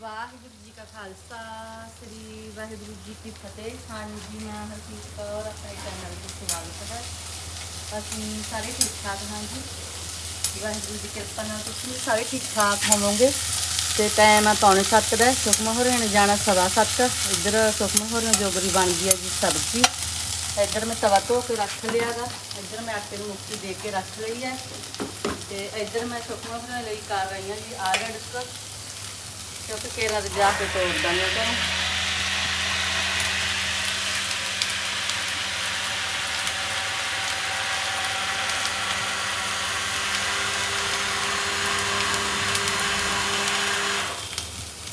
ਵਾਹਿਗੁਰੂ ਜੀ ਕਾ ਖਾਲਸਾ, ਸ੍ਰੀ ਵਾਹਿਗੁਰੂ ਜੀ ਕੀ ਫਤਿਹ। ਹਾਂਜੀ ਮੈਂ ਹਰਜੀਤ ਕੌਰ, ਆਪਣੇ ਚੈਨਲ ਤੇ ਸਵਾਗਤ ਹੈ। ਅਸੀਂ ਸਾਰੇ ਠੀਕ ਠਾਕ ਹਾਂ ਜੀ। ਵਾਹਿਗੁਰੂ ਦੀ ਕਿਰਪਾ ਨਾਲ ਤੁਸੀਂ ਸਾਰੇ ਠੀਕ ਠਾਕ ਹੋਵੋਗੇ। ਤੇ ਟਾਈਮ ਆ ਪੌਣੇ ਸੱਤ ਦਾ ਸੁਖਮਾ ਹੋਰਾਂ ਨੇ ਜਾਣਾ ਸਵਾ ਸੱਤ। ਇੱਧਰ ਸੁਖਮਾ ਹੋਰਾਂ ਜੋਗਰੀ ਗਈ ਹੈ ਜੀ ਸਬਜ਼ੀ। ਇੱਧਰ ਮੈਂ ਤਵਾ ਧੋ ਕੇ ਰੱਖ ਲਿਆਗਾ ਇੱਧਰ ਮੈਂ ਆਟੇ ਨੂੰ ਮੁੱਕੀ ਦੇ ਕੇ ਰੱਖ ਲਈ ਹੈ। ਤੇ ਇੱਧਰ ਮੈਂ ਸੁਖਮਾ ਹੋਰਾਂ ਲਈ ਕਰ ਰਹੀ ਹਾਂ ਜੀ ਆਰੜਕ ਕਿਉਂਕਿ ਕੇਰਾ ਦੇ ਜਾ ਕੇ ਤੋੜਦਾ ਨਹੀਂ ਤਾਂ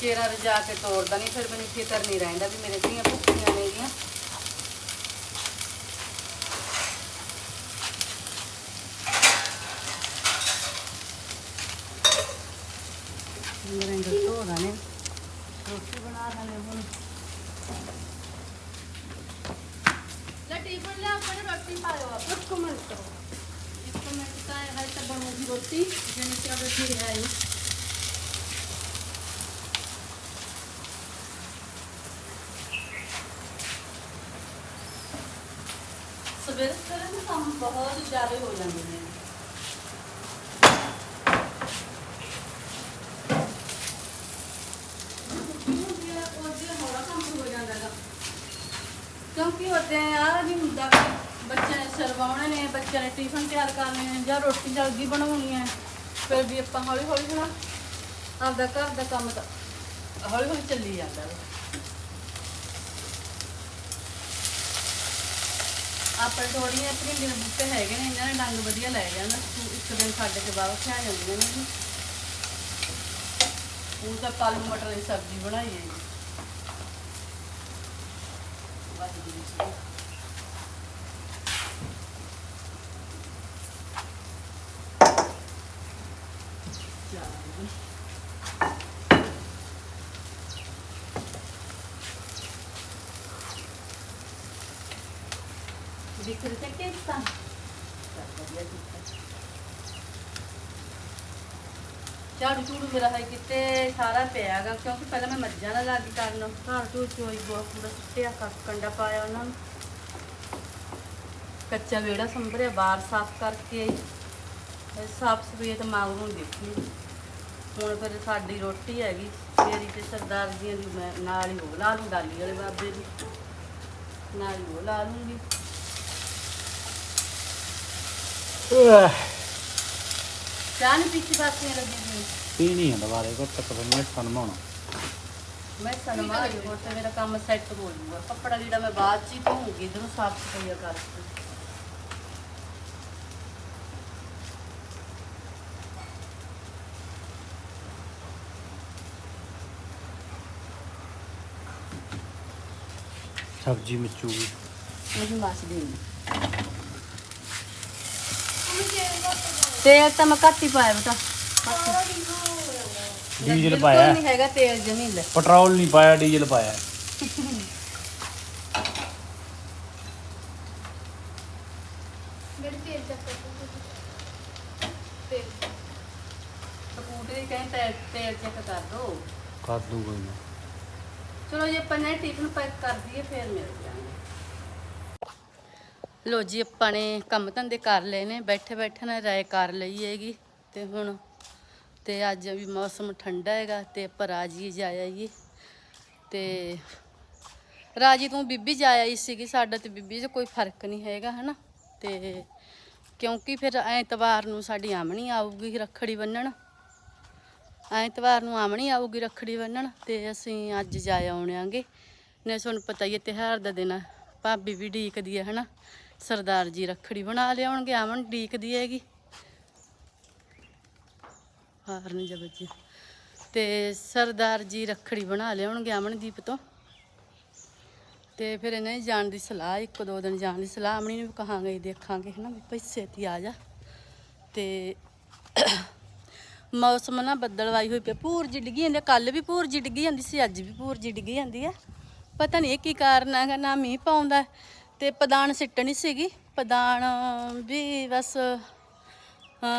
ਕੇਰਾ ਦੇ ਜਾ ਕੇ ਤੋੜਦਾ ਨਹੀਂ ਫਿਰ ਮੈਨੂੰ ਫਿਕਰ ਨਹੀਂ ਰਹਿੰਦਾ ਵੀ ਮੇਰੇ ਧੀਆਂ ਭੁੱਖੀਆਂ ਨੇਗੀਆਂ ਮੇਰੇ ਅੰਦਰ ਧੋਦਾ ਨੇ ਰੋਟੀ ਬਣਾ ਲੈਣੇ ਹੁਣ ਲੈ ਟੀਫਨ ਲੈ ਆਪਣੇ ਰੋਟੀ ਪਾ ਲਓ ਆਪ ਇੱਕ ਮਿੰਟ ਇੱਕ ਮਿੰਟ ਤਾਂ ਹੈ ਤਾਂ ਬਣੂਗੀ ਰੋਟੀ ਜਿਹਨੇ ਕਿ ਅਬ ਫਿਰ ਹੈ ਹੀ ਸਵੇਰੇ ਸਵੇਰੇ ਨਾ ਕੰਮ ਬਹੁਤ ਜ਼ਿਆਦਾ ਹੋ ਜਾਂਦੇ ਨੇ ਕਿਉਂਕਿ ਉਹਦੇ ਆ ਨਹੀਂ ਹੁੰਦਾ ਵੀ ਬੱਚਿਆਂ ਨੇ ਸਰਵਾਉਣੇ ਨੇ, ਬੱਚਿਆਂ ਨੇ ਟਿਫਨ ਤਿਆਰ ਕਰਨੇ ਨੇ ਜਾਂ ਰੋਟੀ ਜਲਦੀ ਬਣਾਉਣੀ ਹੈ। ਫਿਰ ਵੀ ਆਪਾਂ ਹੌਲੀ ਹੌਲੀ ਹਨਾ, ਆਪਦਾ ਘਰ ਦਾ ਕੰਮ ਤਾਂ ਹੌਲੀ ਹੌਲੀ ਚੱਲੀ ਜਾਂਦਾ ਵਾ। ਆਪਣੇ ਥੋੜੀਆਂ ਭਿੰਡੀਆਂ ਦੇ ਬੂਟੇ ਹੈਗੇ ਨੇ, ਇਹਨਾਂ ਨੇ ਡੰਗ ਵਧੀਆ ਲੈ ਜਾਣਾ ਇੱਕ ਦਿਨ ਛੱਡ ਕੇ ਬਾਹਰ ਖਾ ਜਾਂਦੀਆਂ ਨੇ। ਜੀ ਹੁਣ ਤਾਂ ਪਾਲੂ ਮਟਰ ਦੀ ਸਬਜ਼ੀ ਬਣਾਈ ਹੈ। ਜੀ が出てるんですね。じゃあ、ね。びっくりできた。ਝਾੜੂ ਝੂੜੂ ਮੇਰਾ ਹੈ ਕਿਤੇ ਸਾਰਾ ਪਿਆਗਾ, ਕਿਉਂਕਿ ਪਹਿਲਾਂ ਮੈਂ ਮੱਝਾਂ ਦਾ ਲੱਗ ਕਰਨ। ਘਰ ਤੋਂ ਚੋਈ ਬਹੁਤ ਪੂਰਾ ਸੁੱਟਿਆ ਕੱਖ ਕੰਡਾ ਪਾਇਆ ਉਹਨਾਂ ਨੂੰ। ਕੱਚਾ ਵਿਹੜਾ ਸੰਭਰਿਆ ਬਾਹਰ ਸਾਫ਼ ਕਰਕੇ ਸਾਫ਼ ਸਫ਼ਾਈ ਤਾਂ ਮਾਂਗ ਨੂੰ ਦੇਖੀ। ਹੁਣ ਫਿਰ ਸਾਡੀ ਰੋਟੀ ਹੈਗੀ, ਮੇਰੀ ਤੇ ਸਰਦਾਰ ਜੀਆਂ ਦੀ, ਮੈਂ ਨਾਲ ਹੀ ਉਹ ਲਾ ਲੂੰ, ਡਾਲੀ ਵਾਲੇ ਬਾਬੇ ਦੀ। ਨਾਲ ਹੀ ਉਹ ਲਾ ਲੂੰਗੀ। ਚਾਹ ਨਹੀਂ ਪੀਤੀ ਬਾਸੀਆਂ ਲੱਗੀ ਜੀ ਪੀ ਨਹੀਂ ਹੁੰਦਾ ਬਾਰੇ ਕੋ ਤੱਕ ਮੈਂ ਸਨਮਾਉਣਾ ਮੈਂ ਸਨਮਾ ਜੀ ਹੋਰ ਤੇ ਮੇਰਾ ਕੰਮ ਸੈੱਟ ਹੋ ਜੂਗਾ ਕੱਪੜਾ ਲੀੜਾ ਮੈਂ ਬਾਅਦ ਚ ਹੀ ਧੋਊਂਗੀ ਇਧਰੋਂ ਸਾਫ਼ ਸਫਾਈਆ ਕਰਕੇ ਸਬਜ਼ੀ ਮਚੂਗੀ ਨਹੀਂ ਮਾਸ ਦੀ ਤੇਲ ਤਾਂ ਮੈਂ ਘੱਟ ਹੀ ਪਾਇਆ ਬਤਾ ਡੀਜ਼ਲ ਪਾਇਆ ਨਹੀਂ ਹੈਗਾ ਤੇਲ ਜਮੀ ਲੈ ਪੈਟਰੋਲ ਨਹੀਂ ਪਾਇਆ ਡੀਜ਼ਲ ਪਾਇਆ ਸਕੂਟਰੀ ਕਹਿੰਦੇ ਤੇਲ ਤੇਲ ਚੈੱਕ ਕਰ ਦੋ ਕਰ ਦੂ ਕੋਈ ਨਾ ਚਲੋ ਜੇ ਆਪਾਂ ਨੇ ਟਿਫਨ ਪੈਕ ਕਰ ਦਈਏ ਫਿਰ ਮਿਲ ਜਾਣਗੇ ਲੋ ਜੀ, ਆਪਾਂ ਨੇ ਕੰਮ ਧੰਦੇ ਕਰ ਲਏ ਨੇ, ਬੈਠੇ ਬੈਠੇ ਨਾ, ਰਾਏ ਕਰ ਲਈ ਹੈਗੀ। ਤੇ ਹੁਣ, ਤੇ ਅੱਜ ਵੀ ਮੌਸਮ ਠੰਡਾ ਹੈਗਾ, ਤੇ ਆਪਾਂ ਰਾਜੀ ਜਾਇਆ ਜੀ ਤੇ ਰਾਜੀ, ਤੂੰ ਬੀਬੀ ਜਾਇਆ ਹੀ ਸੀਗੀ, ਸਾਡਾ ਤੇ ਬੀਬੀ 'ਚ ਕੋਈ ਫ਼ਰਕ ਨਹੀਂ ਹੈਗਾ, ਹਨਾ? ਤੇ ਕਿਉਂਕਿ ਫਿਰ ਐਤਵਾਰ ਨੂੰ ਸਾਡੀ ਆਮਣੀ ਆਊਗੀ ਰੱਖੜੀ ਬੰਨਣ। ਐਤਵਾਰ ਨੂੰ ਆਮਣੀ ਆਊਗੀ ਰੱਖੜੀ ਬੰਨਣ, ਤੇ ਅਸੀਂ ਅੱਜ ਜਾ ਆਉਣਾਂਗੇ ਨੇ ਤੁਹਾਨੂੰ ਪਤਾ ਹੀ ਹੈ, ਤਿਉਹਾਰ ਦਾ ਦਿਨ ਭਾਬੀ ਵੀ ਢੀਕਦੀ ਹੈ, ਹਨਾ? ਸਰਦਾਰ ਜੀ ਰੱਖੜੀ ਬਣਾ ਲਿਆਉਣਗੇ ਆਮਣ ਡੀਕਦੀ ਹੈਗੀ। ਹਾਰਨ ਜਬਜੀ ਤੇ ਸਰਦਾਰ ਜੀ ਰੱਖੜੀ ਬਣਾ ਲਿਆਉਣਗੇ ਅਮਨਦੀਪ ਤੋਂ। ਤੇ ਫਿਰ ਇਹਨਾਂ ਦੀ ਜਾਣ ਦੀ ਸਲਾਹ, ਇੱਕ ਦੋ ਦਿਨ ਜਾਣ ਦੀ ਸਲਾਹ, ਅਮਨੀ ਨੂੰ ਵੀ ਕਹਾਂਗੇ ਦੇਖਾਂਗੇ, ਹਨਾ, ਵੀ ਭਾਈ ਛੇਤੀ ਆ ਜਾ। ਤੇ ਮੌਸਮ ਨਾ ਬੱਦਲਵਾਈ ਹੋਈ ਪਿਆ ਭੂਰ ਜੀ ਡਿੱਗੀ ਜਾਂਦੀ ਕੱਲ ਵੀ ਭੂਰ ਜੀ ਡਿੱਗੀ ਜਾਂਦੀ ਸੀ, ਅੱਜ ਵੀ ਭੂਰ ਜੀ ਡਿੱਗੀ ਜਾਂਦੀ ਆ। ਪਤਾ ਨਹੀਂ ਇਹ ਕੀ ਕਾਰਨ ਹੈਗਾ, ਨਾ ਮੀਂਹ ਪਾਉਂਦਾ ਤੇ ਪਦਾਨ ਸਿੱਟਣੀ ਸੀਗੀ। ਪਦਾਨ ਵੀ ਬਸ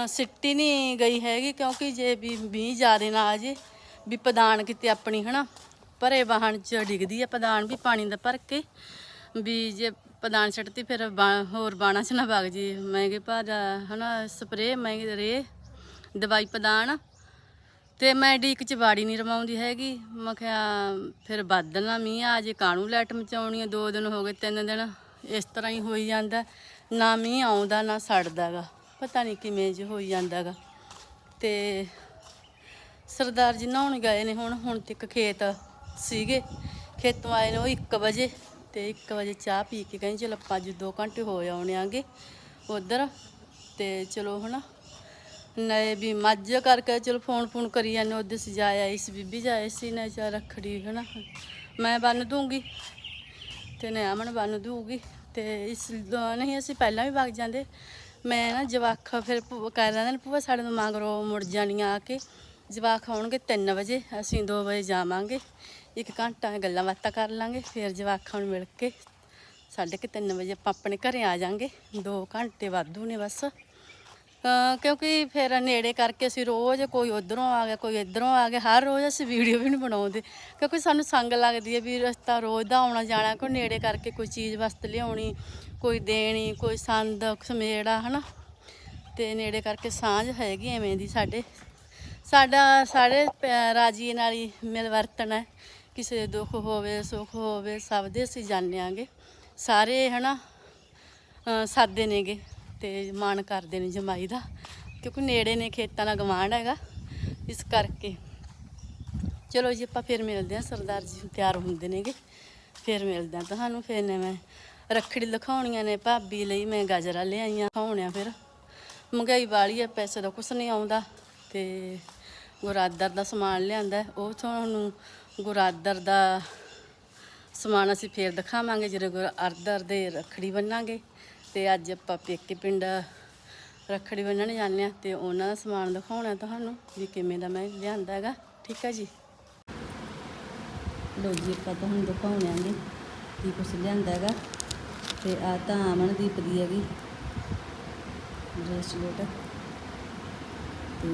ਸਿੱਟੀ ਨਹੀਂ ਗਈ ਹੈਗੀ ਕਿਉਂਕਿ ਜੇ ਵੀ ਮੀਂਹ ਜ਼ਿਆਦਾ ਨਾ ਆ ਜੇ, ਵੀ ਪਦਾਨ ਕਿਤੇ ਆਪਣੀ, ਹਨਾ। ਭਰੇ ਵਾਹਣ ਚ ਡਿੱਗਦੀ ਆ ਪਦਾਨ ਵੀ ਪਾਣੀ ਦਾ ਭਰ ਕੇ। ਵੀ ਜੇ ਪਦਾਨ ਛੱਡਤੀ ਫਿਰ ਬਾ- ਹੋਰ ਬਾਣਾ ਚ ਨਾ ਵਗ ਜੀ। ਮਹਿੰਗੇ ਭਾਅ ਹਨਾ ਸਪਰੇ ਮਹਿੰਗੇ ਰੇ, ਦਵਾਈ ਪਦਾਨ। ਤੇ ਮੈਂ ਡੀਕ ਚ ਬਾੜੀ ਨਹੀਂ ਰਮਾਉਂਦੀ ਹੈਗੀ। ਮੈਂ ਕਿਹਾ ਫਿਰ ਬਾਦਲ ਮੀਂਹ ਆ ਜੇ ਕਾਣੂ ਲਾਈਟ ਮਚਾਉਣੀ ਆ? ਦੋ ਦਿਨ ਹੋ ਗਏ, ਤਿੰਨ ਦਿਨ। ਇਸ ਤਰ੍ਹਾਂ ਹੀ ਹੋਈ ਜਾਂਦਾ। ਨਾ ਮੀਂਹ ਆਉਂਦਾ, ਨਾ ਸੜਦਾਗਾ। ਪਤਾ ਨਹੀਂ ਕਿਵੇਂ ਜਿਹਾ ਹੋਈ ਜਾਂਦਾਗਾ। ਤੇ ਸਰਦਾਰ ਜੀ ਨਹਾਉਣ ਗਏ ਨੇ ਹੁਣ। ਹੁਣ ਤੱਕ ਖੇਤ ਸੀਗੇ। ਖੇਤੋਂ ਆਏ ਨੇ ਉਹ 1 ਵਜੇ ਤੇ 1 ਵਜੇ ਚਾਹ ਪੀ ਕੇ ਕਹਿੰਦੇ, ਚਲੋ ਆਪਾਂ ਅੱਜ 2 ਘੰਟੇ ਹੋ ਆਉਣੇ ਆਂਗੇ ਉਧਰ। ਤੇ ਚਲੋ ਹਨਾ। ਨਏ ਵੀ ਮੱਝ ਕਰਕੇ ਚਲੋ ਫੋਨ ਫੋਨ ਕਰੀ ਜਾਂਦੇ ਉਹਦੇ ਸਜਾਇਆ ਇਸ ਬੀਬੀ ਜਾਏ ਸੀ ਨਾ ਚਾ ਰੱਖੜੀ ਹਨਾ। ਮੈਂ ਬੰਨ ਦੂੰਗੀ। ਤੇ ਨੇ ਅਮਨ ਬੰਨ ਦੂਗੀ ਤੇ ਇਸ ਦ- ਨਹੀਂ ਅਸੀਂ ਪਹਿਲਾਂ ਵੀ ਵਗ ਜਾਂਦੇ। ਮੈਂ ਨਾ ਜਵਾਖਾ ਫਿਰ ਭੂ- ਕਹਿ ਦਿੰਦੇ ਨੇ, ਭੂਆ ਸਾਡੇ ਨੂੰ ਮਗਰੋਂ ਮੁੜ ਜਾਣੀਆਂ ਆ ਕੇ। ਜਵਾਕ ਆਉਣਗੇ 3 ਵਜੇ, ਅਸੀਂ 2 ਵਜੇ ਜਾਵਾਂਗੇ। ਇੱਕ ਘੰਟਾ ਗੱਲਾਂ ਬਾਤਾਂ ਕਰ ਲਾਂਗੇ, ਫਿਰ ਜਵਾਕਾਂ ਨੂੰ ਮਿਲ ਕੇ। ਸਾਢੇ ਕੁ 3 ਵਜੇ ਆਪਾਂ ਆਪਣੇ ਘਰੇ ਆ ਜਾਾਂਗੇ। 2 ਘੰਟੇ ਵਾਧੂ ਨੇ ਬਸ। ਕਿਉਂਕਿ ਫਿਰ ਨੇੜੇ ਕਰਕੇ ਅਸੀਂ ਰੋਜ਼ ਕੋਈ ਉਧਰੋਂ ਆ ਗਿਆ ਕੋਈ ਇਧਰੋਂ ਆ ਗਿਆ ਹਰ ਰੋਜ਼ ਅਸੀਂ ਵੀਡੀਓ ਵੀ ਨਹੀਂ ਬਣਾਉਂਦੇ। ਕਿਉਂਕਿ ਸਾਨੂੰ ਸੰਗ ਲੱਗਦੀ ਹੈ ਵੀ ਰਸਤਾ ਰੋਜ਼ ਦਾ ਆਉਣਾ ਜਾਣਾ ਕੋਈ ਨੇੜੇ ਕਰਕੇ ਕੋਈ ਚੀਜ਼ ਵਸਤ ਲਿਆਉਣੀ ਕੋਈ ਦੇਣੀ ਕੋਈ ਸੰਦ ਸਮੇੜਾ ਹਨਾ? ਤੇ ਨੇੜੇ ਕਰਕੇ ਸਾਂਝ ਹੈਗੀ ਐਵੇਂ ਦੀ ਸਾਡੇ। ਸਾਡਾ ਸਾਰੇ ਪ- ਰਾਜੀ ਨਾਲ ਹੀ ਮਿਲਵਰਤਨ ਹੈ। ਕਿਸੇ ਦੁੱਖ ਹੋਵੇ ਸੁੱਖ ਹੋਵੇ ਸਭ ਦੇ ਅਸੀਂ ਜਾਣਦੇ ਆਂਗੇ ਸਾਰੇ ਹਨਾ? ਅ, ਸਾਦੇ ਨੇਗੇ। ਤੇ ਮਾਣ ਕਰਦੇ ਨੇ ਜਮਾਈ ਦਾ, ਕਿਉਂਕਿ ਨੇੜੇ ਨੇ ਖੇਤਾਂ ਦਾ ਗਵਾਂਢ ਹੈਗਾ, ਇਸ ਕਰਕੇ। ਚਲੋ ਜੀ, ਆਪਾਂ ਫਿਰ ਮਿਲਦੇ ਹਾਂ, ਸਰਦਾਰ ਜੀ ਤਿਆਰ ਹੁੰਦੇ ਨੇਗੇ। ਫਿਰ ਮਿਲਦੇ ਹਾਂ ਤੁਹਾਨੂੰ, ਫਿਰ ਨੇ ਮੈਂ ਰੱਖੜੀ ਲਿਖਾਉਣੀਆਂ ਨੇ ਭਾਬੀ ਲਈ, ਮੈਂ ਗਾਜਰਾਂ ਲਿਆਈਆਂ ਖਾਉਣਿਆ ਫਿਰ। ਮਹਿੰਗਾਈ ਵਾਲੀ ਹੈ ਪੈਸੇ ਦਾ ਕੁਛ ਨਹੀਂ ਆਉਂਦਾ, ਤੇ ਗੁਰਾਦਰ ਦਾ ਸਮਾਨ ਲਿਆਂਦਾ, ਉਹ ਤੁਹਾਨੂੰ ਗੁਰਾਦਰ ਦਾ ਸਮਾਨ ਅਸੀਂ ਫੇਰ ਦਿਖਾਵਾਂਗੇ ਜਦੋਂ ਗੁਰਅਰਦਰ ਦੇ ਰੱਖੜੀ ਬੰਨਾਂਗੇ। ਤੇ ਅੱਜ ਆਪਾਂ ਪੇਕੇ ਪਿੰਡ ਰੱਖੜੀ ਬੰਨਣ ਜਾਂਦੇ ਆ ਤੇ ਉਹਨਾਂ ਦਾ ਸਮਾਨ ਦਿਖਾਉਣਾ ਤੁਹਾਨੂੰ ਵੀ ਕਿਵੇਂ ਦਾ ਮੈਂ ਲਿਆਂਦਾ ਹੈਗਾ। ਠੀਕ ਹੈ ਜੀ? ਲੋ ਜੀ, ਆਪਾਂ ਤੁਹਾਨੂੰ ਦਿਖਾਉਣੇ ਦਿਖਾਉਣਾਂਗੇ ਕੀ ਕੁਛ ਲਿਆਂਦਾ ਹੈਗਾ। ਤੇ ਆ ਤਾਂ ਅਮਨਦੀਪ ਦੀ ਹੈਗੀ। ਬ੍ਰੇਸਲੇਟ। ਤੇ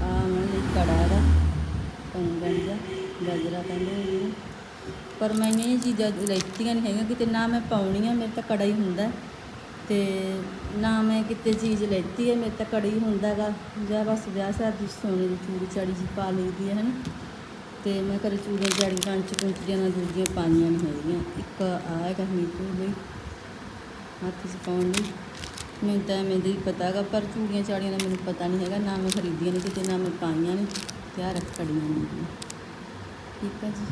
ਆ ਅਮਨ ਲਈ ਕੜਾ ਹੈਗਾ ਕੰਗਣ ਜਾਂ ਗਜਰਾ ਕਹਿੰਦੇ ਨੇ ਪਰ ਮੈਂ ਇਹ ਚੀਜ਼ਾਂ ਲੈਤੀਆਂ ਨਹੀਂ ਹੈਗੀਆਂ, ਕਿਤੇ ਨਾ ਮੈਂ ਪਾਉਣੀਆਂ ਮੇਰੇ ਤਾਂ ਕੜਾ ਹੀ ਹੁੰਦਾ। ਤੇ ਨਾ ਮੈਂ ਕਿਤੇ ਚੀਜ਼ ਲੈਤੀ ਹੈ, ਮੇਰੇ ਤਾਂ ਕੜਾ ਹੀ ਹੁੰਦਾ ਹੈਗਾ ਜਾਂ ਬਸ ਵਿਆਹ ਸ਼ਾਦੀ 'ਚ ਸੋਨੇ ਦੀ ਚੂੜੀ ਚਾੜੀ ਜੀ ਪਾ ਲਈਦੀ ਹੈ, ਹਨਾ। ਤੇ ਮੈਂ ਕਦੇ ਚੂੜੀਆਂ ਚਾੜੀ, ਕੰਚ ਕੁੰਚੀਆਂ ਨਾਲ ਦੂਜੀਆਂ ਪਾਈਆਂ ਨਹੀਂ ਹੈਗੀਆਂ। ਇੱਕ ਆ ਹੈਗਾ ਮੀਟੂ ਲਈ ਹੱਥ 'ਚ ਪਾਉਣ ਲਈ। ਮੈਨੂੰ ਤਾਂ ਐਵੇਂ ਦਾ ਹੀ ਪਤਾ ਹੈਗਾ ਪਰ ਚੂੜੀਆਂ ਚਾੜੀਆਂ ਦਾ ਮੈਨੂੰ ਪਤਾ ਨਹੀਂ ਹੈਗਾ, ਨਾ ਮੈਂ ਖਰੀਦੀਆਂ ਨੇ ਕਿਤੇ, ਨਾ ਮੈਂ ਪਾਈਆਂ ਨੇ। ਤਿਆਰ ਰੱਖੜੀਆਂ ਨੇ ਠੀਕ ਹੈ ਜੀ।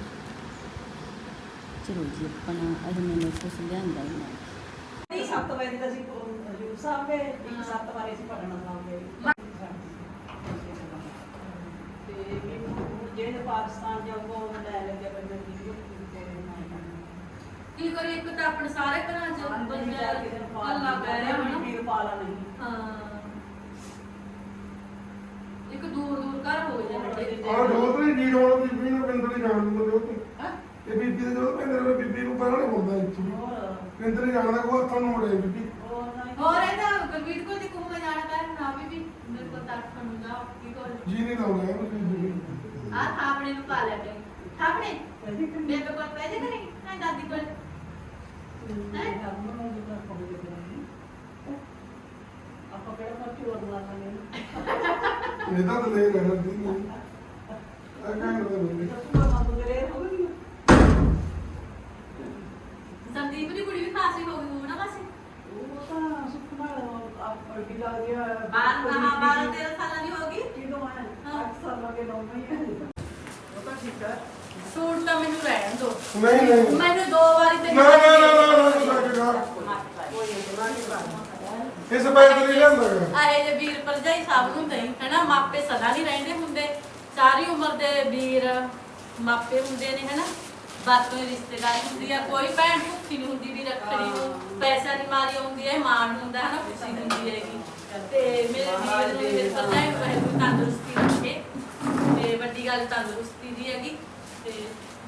ਚਲੋ ਜੀ, ਆਪਣਾ ਅੱਜ ਮੈਨੂੰ ਕੁਛ ਲਿਆਂਦਾ ਹੀ ਨਾ ਨਹੀਂ ਸੱਤ ਵਜੇ ਦਾ ਸੀ ਹਜੂਰ ਸਾਹਿਬ ਦੇ ਇੱਕ ਸੱਤ ਵਾਰੇ ਸੀ ਪੜਨਾ ਲਾਉਂਗੇ ਤੇ ਮੈਨੂੰ ਜਿਹੜੇ ਪਾਕਿਸਤਾਨ ਜਾਊਗਾ ਉਹ ਲੈ ਲੈ ਕੇ ਬੰਦੇ ਵੀਡੀਓ ਤੇ ਕੀ ਕਰੇ ਇੱਕ ਤਾਂ ਆਪਣੇ ਸਾਰੇ ਘਰਾਂ ਚ ਬੰਦਿਆਂ ਅੱਲਾ ਪੈ ਰਿਹਾ ਹਨਾ। ਵੀਰ ਪਾਲਾ ਨਹੀਂ ਹਾਂ। ਇੱਕ ਦੂਰ ਦੂਰ ਘਰ ਹੋ ਜਾਂਦੇ। ਆਹ ਦੋਤਰੀ ਜੀ ਹੋਣ ਬੀਬੀ ਨੂੰ ਪਿੰਦਰ ਜਾਣ ਨੂੰ। ਦੋਤਰੀ ਹਾਂ? ਇਹ ਬੀਬੀ ਦੇ ਜਦੋਂ ਪਿੰਦਰ ਨੂੰ ਬੀਬੀ ਨੂੰ ਪਹਿਲਾਂ ਨਹੀਂ ਪਿੰਦਰ ਜਾਣਦਾ ਕੋ ਹੱਥਾਂ ਨੂੰ ਮੁੜੇ ਬੀਬੀ। ਹੋਰ ਹੋਰ ਇਹਦਾ ਗਰਵੀਰ ਕੋਲ ਤੇ ਕੁੰਮ ਜਾਣਾ ਕਰ ਨਾ ਵੀ ਵੀ ਮੇਰੇ ਕੋਲ ਤਾਂ ਖਣ ਦਾ ਕੀ ਕੋਲ ਜੀ ਨਹੀਂ ਲਾਉਂਦਾ ਇਹਨੂੰ ਬੀਬੀ। ਆ ਥਾਪਣੇ ਨੂੰ ਪਾ ਲੈ ਕੇ ਥਾਪਣੇ? ਮੇਰੇ ਕੋਲ ਪੈਸੇ ਕਰੇ ਨਾ ਦਾਦੀ ਕੋਲ। ਆਪਾਂ ਕਿਹੜਾ ਹੋਰ ਬਣਾ ਲਾਂਗੇ? ਇਹਦਾ ਤਾਂ ਲੈ ਰਹਿਣਾ ਦੀ ਨਹੀਂ। ਆ ਕਹਿੰਦਾ ਬੰਦੇ ਦੱਸੂਗਾ ਮੰਗ ਕਰੇ ਹੋ ਗਈ ਸੰਦੀਪ ਦੀ ਕੁੜੀ ਵੀ ਖਾਸੀ ਹੋ ਗਈ ਹੋਣਾ ਬਸ ਉਹ ਤਾਂ ਸੁਖਮਾ ਆਪ ਅਰਬੀ ਲਾ ਗਿਆ ਬਾਰ ਮਹਾ 12 13 ਸਾਲਾਂ ਦੀ ਹੋ ਗਈ ਕਿਦੋਂ ਆਇਆ ਹਾਂ। 8 ਸਾਲਾਂ ਦੇ ਲਾਉਣਾ ਹੀ ਹੈ ਸੂਟ ਤਾਂ ਮੈਨੂੰ ਰਹਿਣ ਦੋ ਨਹੀਂ ਨਹੀਂ ਮੈਨੂੰ ਦੋ ਵਾਰੀ ਤੇ ਨਾ ਨਾ ਨਾ ਨਾ ਨਾ ਇਸ ਪੈਸੇ ਤੇ ਲੈਂਦਾ ਆਏ ਜੇ ਵੀਰ ਪਰਜਾਈ ਸਭ ਨੂੰ ਦਈ ਹੈਨਾ ਮਾਪੇ ਸਦਾ ਨਹੀਂ ਰਹਿੰਦੇ ਹੁੰਦੇ ਸਾਰੀ ਉਮਰ ਦੇ ਵੀਰ ਮਾਪੇ ਹੁੰਦੇ ਨੇ ਹੈਨਾ ਹੀ ਰਿਸ਼ਤੇਦਾਰੀ ਹੁੰਦੀ ਆ ਕੋਈ ਭੈਣ ਭੁੱਖੀ ਨਹੀਂ ਹੁੰਦੀ ਵੀ ਰੱਖੜੀ ਨੂੰ। ਪੈਸਾ ਦੀ ਮਾਰੀ ਆਉਂਦੀ ਹੈ ਮਾਣ ਹੁੰਦਾ ਹੈ ਨਾ ਖੁਸ਼ੀ ਹੁੰਦੀ ਹੈਗੀ। ਤੇ ਮੇਰੇ ਵੀਰ ਨੂੰ ਮੇਰੇ ਪਰਜਾਈ ਨੂੰ ਵਾਹਿਗੁਰੂ ਤੰਦਰੁਸਤੀ ਰੱਖੇ। ਤੇ ਵੱਡੀ ਗੱਲ ਤੰਦਰੁਸਤੀ ਦੀ ਹੈਗੀ। ਤੇ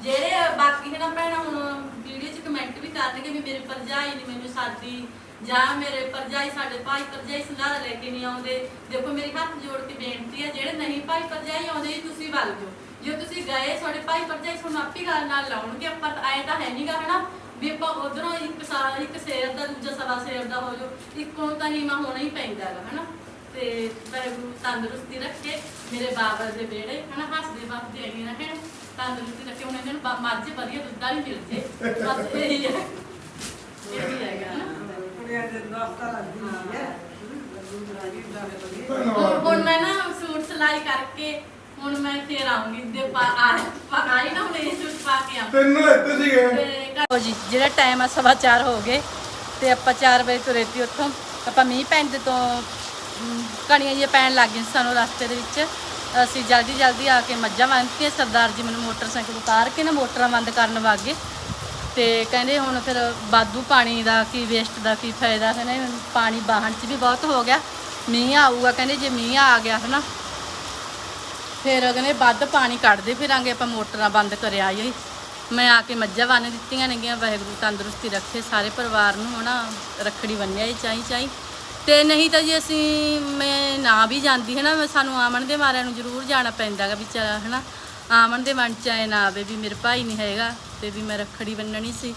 ਜਿਹੜੇ ਬਾਕੀ ਹੈ ਨਾ ਭੈਣਾਂ ਹੁਣ ਵੀਡੀਓ 'ਚ ਕਮੈਂਟ ਵੀ ਕਰਨਗੇ ਵੀ ਮੇਰੇ ਪਰਜਾਈ ਨੇ ਮੈਨੂੰ ਸਾਦੀ ਜਾਂ ਮੇਰੇ ਪਰਜਾਈ ਸਾਡੇ ਭਾਈ ਪਰਜਾਈ ਸੰਧਾਰਾ ਲੈ ਕੇ ਨਹੀਂ ਆਉਂਦੇ। ਦੇਖੋ ਮੇਰੀ ਹੱਥ ਜੋੜ ਕੇ ਬੇਨਤੀ ਹੈ ਜਿਹੜੇ ਨਹੀਂ ਭਾਈ ਪਰਜਾਈ ਆਉਂਦੇ ਤੁਸੀਂ ਵੱਲ ਜਾਓ। ਤੁਸੀਂ ਗਏ ਤੁਹਾਡੇ ਭਾਈ ਭਰਜਾਈ ਤੁਹਾਨੂੰ ਆਪੇ ਗੱਲ ਨਾਲ ਲਾਉਣਗੇ। ਆਪਾਂ ਤਾਂ ਐ ਤਾਂ ਹੈ ਨਹੀਂਗਾ ਹਨਾ? ਵੀ ਆਪਾਂ ਉਧਰੋਂ ਇੱਕ ਸਾਲ ਇੱਕ ਸੇਰ ਦਾ ਦੂਜਾ ਸਵਾ ਸੇਰ ਦਾ ਹੋ ਜਾਓ ਇੱਕੋ ਤਾਂ ਨੀਮਾ ਹੋਣਾ ਹੀ ਪੈਂਦਾ ਹੈਗਾ ਹਨਾ? ਤੇ ਵਾਹਿਗੁਰੂ ਤੰਦਰੁਸਤੀ ਰੱਖੇ ਮੇਰੇ ਬਾਬਾ ਦੇ ਬੇੜੇ ਹਨਾ? ਹੱਸਦੇ ਵਸਦੇ ਆਈ ਰਹਿਣ ਤੰਦਰੁਸਤੀ ਰੱਖੇ। ਹੁਣ ਇਹਨਾਂ ਨੂੰ ਮੱਝ ਵਧੀਆ ਦੁੱਧ ਵਾਲੀ ਮਿਲ ਜੇ। ਬਸ ਇਹੀ ਹੈ। ਇਹ ਹੈਗਾ ਹਨਾ? ਕੁੜੀਆਂ ਦੇ ਦੋਸਤਾਂ ਲੱਗਦੀ ਹੈ। ਹੁਣ ਮੈਂ ਨਾ ਸੂਟ ਸਿਲਾਈ ਕਰਕੇ ਹੁਣ ਮੈਂ ਫੇਰ ਆਉਂਗੀ ਦੇ ਪਾ ਆ ਪਕਾਈ ਨਾ ਹੁਣ ਇਹ ਸੂਟ ਪਾ ਕੇ ਆਉਂਗੀ ਤਿੰਨ ਇੱਥੇ ਸੀਗੇ। ਲੋ ਜੀ ਜਿਹੜਾ ਟਾਈਮ ਆ ਸਵਾ ਚਾਰ ਹੋ ਗਏ ਤੇ ਆਪਾਂ 4 ਵਜੇ ਤੁਰੇ ਤੀ ਉੱਥੋਂ। ਆਪਾਂ ਮੀਂਹ ਪੈਂਦੇ ਤੋਂ ਅਮ, ਕਣੀਆਂ ਜਿਹੀਆਂ ਪੈਣ ਲੱਗ ਗਈਆਂ ਸੀ ਸਾਨੂੰ ਰਸਤੇ ਦੇ ਵਿੱਚ। ਅਸੀਂ ਜਲਦੀ ਜਲਦੀ ਆ ਕੇ ਮੱਝਾਂ ਬੰਨ੍ਹਤੀਆਂ ਸਰਦਾਰ ਜੀ ਮੈਨੂੰ ਮੋਟਰਸਾਈਕਲ ਉਤਾਰ ਕੇ ਨਾ ਮੋਟਰਾਂ ਬੰਦ ਕਰਨ ਵਗ। ਗਏ ਤੇ ਕਹਿੰਦੇ ਹੁਣ ਫਿਰ ਬਾਦੂ ਪਾਣੀ ਦਾ ਕੀ ਵੇਸਟ ਦਾ ਕੀ ਫਾਇਦਾ ਹੈ ਨਾ ਪਾਣੀ ਬਾਹਣ ਚ ਵੀ ਬਹੁਤ ਹੋ ਗਿਆ। ਮੀਂਹ ਆਊਗਾ ਕਹਿੰਦੇ ਜੇ ਮੀਂਹ ਆ ਗਿਆ ਹਨਾ ਫਿਰ ਕਹਿੰਦੇ ਵੱਧ ਪਾਣੀ ਕੱਢਦੇ ਫਿਰਾਂਗੇ, ਆਪਾਂ ਮੋਟਰਾਂ ਬੰਦ ਕਰਿਆ ਆਈ ਮੈਂ ਆ ਕੇ ਮੱਝਾਂ ਬੰਨ ਦਿੱਤੀਆਂ ਨੇਗੀਆਂ ਵਾਹਿਗੁਰੂ ਤੰਦਰੁਸਤੀ ਰੱਖੇ ਸਾਰੇ ਪਰਿਵਾਰ ਨੂੰ, ਹਨਾ, ਰੱਖੜੀ ਬੰਨਿਆ ਹੀ ਚਾਹੀ ਚਾਹੀ ਤੇ ਨਹੀਂ ਤਾਂ ਜੇ ਅਸੀਂ, ਮੈਂ ਨਾ ਵੀ ਜਾਂਦੀ ਹੈ ਨਾ ਮੈਂ ਸਾਨੂੰ ਆਮਣ ਦੇ ਮਾਰਿਆਂ ਨੂੰ ਜ਼ਰੂਰ ਜਾਣਾ ਪੈਂਦਾਗਾ ਵੀ ਚਲ ਹਨਾ। ਆਮਣ ਦੇ ਮਨ ਚ ਆਏ ਨਾ ਆਵੇ ਵੀ ਮੇਰੇ ਭਾਈ ਨਹੀਂ ਹੈਗਾ ਤੇ ਵੀ ਮੈਂ ਰੱਖੜੀ ਬੰਨਣੀ ਸੀ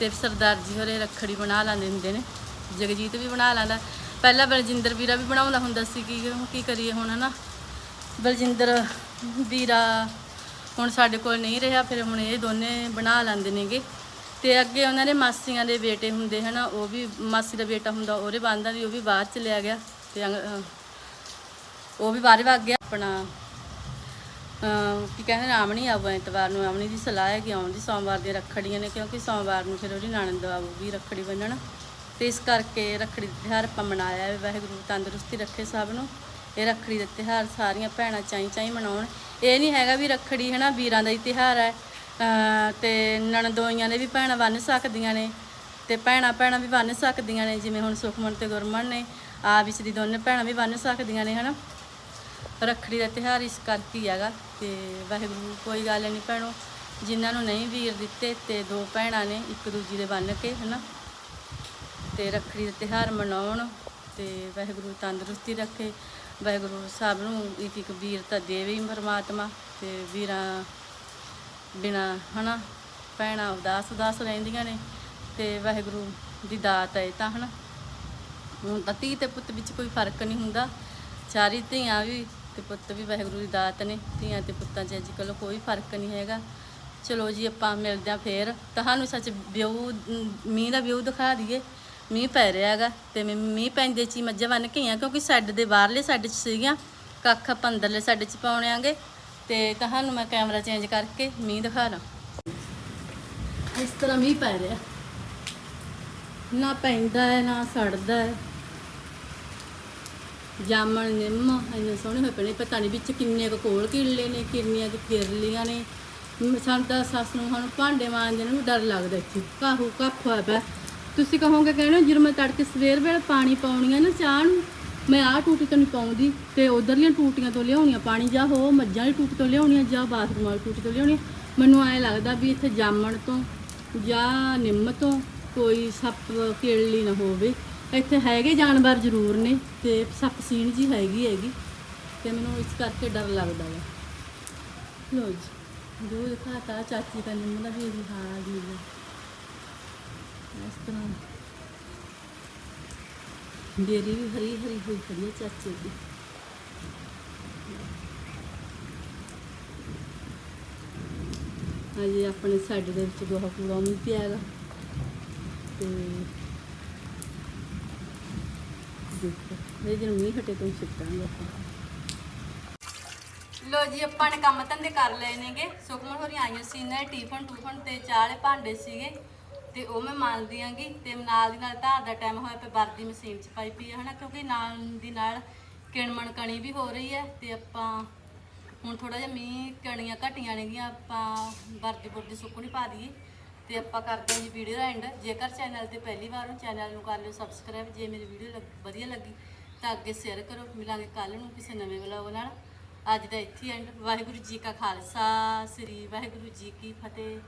ਤੇ ਸਰਦਾਰ ਜੀ ਹੋਰੇ ਰੱਖੜੀ ਬਣਾ ਲੈਂਦੇ ਹੁੰਦੇ ਨੇ, ਜਗਜੀਤ ਵੀ ਬਣਾ ਲੈਂਦਾ। ਪਹਿਲਾਂ ਬਲਜਿੰਦਰ ਵੀਰਾ ਵੀ ਬਣਾਉਂਦਾ ਹੁੰਦਾ ਸੀ ਕਿ, ਕੀ ਕਰੀਏ ਹੁਣ, ਹਨਾ। ਬਲਜਿੰਦਰ ਵੀਰਾ ਹੁਣ ਸਾਡੇ ਕੋਲ ਨਹੀਂ ਰਿਹਾ, ਫਿਰ ਹੁਣ ਇਹ ਦੋਨੇ ਬਣਾ ਲੈਂਦੇ ਨੇਗੇ। ਤੇ ਅੱਗੇ ਉਹਨਾਂ ਦੇ ਮਾਸੀਆਂ ਦੇ ਬੇਟੇ ਹੁੰਦੇ ਹਨਾ, ਉਹ ਵੀ ਮਾਸੀ ਦਾ ਬੇਟਾ ਹੁੰਦਾ, ਉਹਦੇ ਬੰਦਾ ਵੀ ਉਹ ਵੀ ਬਾਹਰ ਚਲਿਆ ਗਿਆ ਤੇ ਅੰਗ- ਉਹ ਵੀ ਬਾਹਰ ਵਗ ਗਿਆ। ਆਪਣਾ ਕੀ ਕਹਿੰਦੇ ਨੇ, ਆਮਣੀ ਆਵੋ ਐਤਵਾਰ ਨੂੰ, ਆਮਣੀ ਦੀ ਸਲਾਹ ਹੈ ਕਿ ਆਉਣ ਦੀ ਸੋਮਵਾਰ ਦੀਆਂ ਰੱਖੜੀਆਂ ਨੇ, ਕਿਉਂਕਿ ਸੋਮਵਾਰ ਨੂੰ ਫਿਰ ਉਹਦੀ ਨਣਦ ਆਊਗੀ ਰੱਖੜੀ ਬੰਨਣ। ਤੇ ਇਸ ਕਰਕੇ ਰੱਖੜੀ ਦਾ ਤਿਉਹਾਰ ਆਪਾਂ ਮਨਾਇਆ ਵਾਹਿਗੁਰੂ ਤੰਦਰੁਸਤੀ ਰੱਖੇ ਸਭ ਨੂੰ। ਇਹ ਰੱਖੜੀ ਦਾ ਤਿਉਹਾਰ ਸਾਰੀਆਂ ਭੈਣਾਂ ਚਾਈ ਚਾਈ ਮਨਾਉਣ। ਇਹ ਨਹੀਂ ਹੈਗਾ ਵੀ ਰੱਖੜੀ ਹੈ ਨਾ ਵੀਰਾਂ ਦਾ ਹੀ ਤਿਉਹਾਰ ਹੈ। ਅਹ ਤੇ ਨਣਦੋਈਆਂ ਨੇ ਵੀ ਭੈਣਾਂ ਬੰਨ੍ਹ ਸਕਦੀਆਂ ਨੇ ਤੇ ਭੈਣਾਂ ਭੈਣਾਂ ਵੀ ਬੰਨ੍ਹ ਸਕਦੀਆਂ ਨੇ, ਜਿਵੇਂ ਹੁਣ ਸੁਖਮਨ ਤੇ ਗੁਰਮਨ ਨੇ ਆ ਵਿੱਚ ਦੀ ਦੋਨੇ ਭੈਣਾਂ ਵੀ ਬੰਨ੍ਹ ਸਕਦੀਆਂ ਨੇ ਹਨਾ। ਰੱਖੜੀ ਦਾ ਤਿਉਹਾਰ ਇਸ ਕਰਕੇ ਹੈਗਾ ਤੇ ਵਾਹਿਗੁਰੂ, ਕੋਈ ਗੱਲ ਨਹੀਂ ਭੈਣੋ, ਜਿਨ੍ਹਾਂ ਨੂੰ ਨਹੀਂ ਵੀਰ ਦਿੱਤੇ ਤੇ ਦੋ ਭੈਣਾਂ ਨੇ ਇੱਕ ਦੂਜੀ ਦੇ ਬੰਨ ਕੇ ਹਨਾ। ਤੇ ਰੱਖੜੀ ਦਾ ਤਿਉਹਾਰ ਮਨਾਉਣ ਤੇ ਵਾਹਿਗੁਰੂ ਤੰਦਰੁਸਤੀ ਰੱਖੇ। ਵਾਹਿਗੁਰੂ ਸਭ ਨੂੰ ਇੱਕ ਇੱਕ ਵੀਰ ਤਾਂ ਦੇਵੇ ਪਰਮਾਤਮਾ ਤੇ ਵੀਰਾਂ ਬਿਨਾ, ਹਨਾ, ਭੈਣਾਂ ਉਦਾਸ ਉਦਾਸ ਰਹਿੰਦੀਆਂ ਨੇ ਤੇ ਵਾਹਿਗੁਰੂ ਦੀ ਦਾਤ ਹੈ ਇਹ ਤਾਂ, ਹਨਾ। ਹੁਣ ਤਾਂ ਧੀ ਤੇ ਪੁੱਤ ਵਿੱਚ ਕੋਈ ਫ਼ਰਕ ਨਹੀਂ ਹੁੰਦਾ। ਚਾਰੀ ਧੀਆਂ ਵੀ ਤੇ ਪੁੱਤ ਵੀ ਵਾਹਿਗੁਰੂ ਦੀ ਦਾਤ ਨੇ। ਧੀਆਂ ਤੇ ਪੁੱਤਾਂ 'ਚ ਅੱਜ ਕੱਲ੍ਹ ਕੋਈ ਫ਼ਰਕ ਨਹੀਂ ਹੈਗਾ। ਚਲੋ ਜੀ, ਆਪਾਂ ਮਿਲਦੇ ਹਾਂ ਫੇਰ। ਤੁਹਾਨੂੰ ਸੱਚ ਵਿਊ ਮੀਂਹ ਦਾ ਵਿਊ ਦਿਖਾ ਦਈਏ। ਮੀਂਹ ਪੈ ਰਿਹਾ ਹੈਗਾ ਤੇ ਮੈਂ, ਮੀਂਹ ਪੈਂਦੇ 'ਚ ਹੀ ਮੱਝਾਂ ਬੰਨ ਕੇ ਆਈਆਂ ਕਿਉਂਕਿ ਸਾਡੇ ਦੇ ਬਾਹਰਲੇ ਸਾਡੇ 'ਚ ਸੀਗੀਆਂ, ਕੱਖ ਆਪਾਂ ਅੰਦਰਲੇ ਸਾਡੇ 'ਚ ਪਾਉਣੇ ਆਂਗੇ ਤੇ ਤੁਹਾਨੂੰ ਮੈਂ ਕੈਮਰਾ ਚੇਂਜ ਕਰਕੇ ਮੀਂਹ ਦਿਖਾ ਦਾਂ। ਇਸ ਤਰ੍ਹਾਂ ਮੀਂਹ ਪੈ ਰਿਹਾ। ਨਾ ਪੈਂਦਾ ਹੈ, ਨਾ ਸੜਦਾ ਹੈ। ਜਾਮਣ ਨਿੰਮ, ਇੰਨੇ ਸੋਹਣੇ ਹੋਏ ਪਏ ਨੇ, ਪਤਾ ਨਹੀਂ ਵਿੱਚ ਕਿੰਨੇ ਕੁ ਕੋਲ ਕਿੱਲੇ ਨੇ, ਕਿੰਨੀਆਂ ਕੁ ਕਿਰਲੀਆਂ ਨੇ। ਸਾਨੂੰ ਤਾਂ ਸੱਸ ਨੂੰ ਹੁਣ ਭਾਂਡੇ ਮਾਂਜਣ ਨੂੰ ਡਰ ਲੱਗਦਾ ਇੱਥੇ। ਕਾਹੂ ਕੱਖ ਹੋਇਆ ਪਿਆ। ਤੁਸੀਂ ਕਹੋਗੇ ਕਹਿੰਦੇ ਜਦੋਂ ਮੈਂ ਤੜਕੇ ਸਵੇਰ ਵੇਲੇ ਪਾਣੀ ਪਾਉਣੀ ਆ ਨਾ ਚਾਹ ਨੂੰ, ਮੈਂ ਆਹ ਟੂਟੀ ਤੋਂ ਨਹੀਂ ਪਾਉਂਦੀ, ਤੇ ਉਧਰਲੀਆਂ ਟੂਟੀਆਂ ਤੋਂ ਲਿਆਉਣੀਆਂ ਪਾਣੀ, ਜਾਂ ਹੋ ਮੱਝਾਂ ਵਾਲੀ ਟੂਟੀ ਤੋਂ ਲਿਆਉਣੀਆਂ, ਜਾਂ ਬਾਥਰੂਮ ਵਾਲੀ ਟੂਟੀ ਤੋਂ ਲਿਆਉਣੀਆਂ। ਮੈਨੂੰ ਐਂ ਲੱਗਦਾ ਵੀ ਇੱਥੇ ਜਾਮਣ ਤੋਂ, ਜਾਂ ਨਿੰਮ ਤੋਂ ਕੋਈ ਸੱਪ ਕਿਰਲੀ ਨਾ ਹੋਵੇ। ਇੱਥੇ ਹੈਗੇ ਜਾਨਵਰ ਜ਼ਰੂਰ ਨੇ, ਤੇ ਸੱਪ ਸੀਣ ਜੀ ਹੈਗੀ ਹੈਗੀ, ਤੇ ਮੈਨੂੰ ਇਸ ਕਰਕੇ ਡਰ ਲੱਗਦਾ ਵਾ ਲੋ ਜੀ, ਜੋ ਦਿਖਾਤਾ ਚਾਚੀ ਦਾ ਨਿੰਮ ਦਾ ਵੀ ਇਹੀ ਹਾਲ ਹੀ ਹੈ ਇਸ ਤਰ੍ਹਾਂ ਬੇਰੀ ਵੀ ਹਰੀ ਹਰੀ ਹੋਈ ਖੜੀ ਹੈ ਚਾਚੇ ਦੀ। ਹਾਂਜੀ ਆਪਣੇ ਸਾਡੇ ਦੇ ਵਿੱਚ ਗੋਹਾ ਕੂੜਾ ਨਹੀਂ ਪਿਆ ਹੈਗਾ। ਤੇ ਦੇਖੋ, ਇਹ ਜਦੋਂ ਮੀਂਹ ਹਟੇ ਤੋਂ ਸਿੱਟਾਂਗੇ ਆਪਾਂ। ਲੋ ਜੀ, ਆਪਾਂ ਨੇ ਕੰਮ ਧੰਦੇ ਕਰ ਲਏ ਨੇਗੇ। ਸੁਖਮਨ ਹੋਰੀ ਆਈਆਂ ਸੀ ਨਾ ਟਿਫਨ ਟੂਫਨ ਤੇ ਚਾਹ ਵਾਲੇ ਭਾਂਡੇ ਸੀਗੇ। ਤੇ ਉਹ ਮੈਂ ਮੰਨਦੀ ਆਂਗੀ ਤੇ ਨਾਲ ਦੀ ਨਾਲ ਧਾਰ ਦਾ ਟਾਈਮ ਹੋਇਆ ਪਿਆ, ਵਰਦੀ ਮਸ਼ੀਨ 'ਚ ਪਾਈ ਪਈ ਹੈ ਹਨਾ, ਕਿਉਂਕਿ ਨਾਲ ਦੀ ਨਾਲ ਕਿਣਮਣ ਕਣੀ ਵੀ ਹੋ ਰਹੀ ਹੈ ਤੇ ਆਪਾਂ ਹੁਣ ਥੋੜਾ ਜਿਹਾ ਮੀਂਹ ਕਣੀਆਂ ਘਟੀਆਂ ਨੇਗੀਆਂ ਆਪਾਂ ਵਰਦੀ ਬੁਰਦੀ ਸੁੱਕਣੀ ਪਾ ਦਈਏ ਤੇ ਆਪਾਂ ਕਰਦੇ ਹਾਂ ਜੀ ਵੀਡੀਓ ਦਾ ਐਂਡ ਜੇਕਰ ਚੈਨਲ ਤੇ ਪਹਿਲੀ ਵਾਰ ਹੋ ਚੈਨਲ ਨੂੰ ਕਰ ਲਿਓ ਸਬਸਕ੍ਰਾਈਬ ਜੇ ਮੇਰੀ ਵੀਡੀਓ ਵਧੀਆ ਲੱਗੀ ਤਾਂ ਅੱਗੇ ਸ਼ੇਅਰ ਕਰੋ। ਮਿਲਾਂਗੇ ਕੱਲ ਨੂੰ ਕਿਸੇ ਨਵੇਂ ਵਲੌਗ ਨਾਲ। ਅੱਜ ਦਾ ਇੱਥੇ ਐਂਡ ਵਾਹਿਗੁਰੂ ਜੀ ਕਾ ਖਾਲਸਾ, ਸ੍ਰੀ ਵਾਹਿਗੁਰੂ ਜੀ ਕੀ ਫਤਿਹ।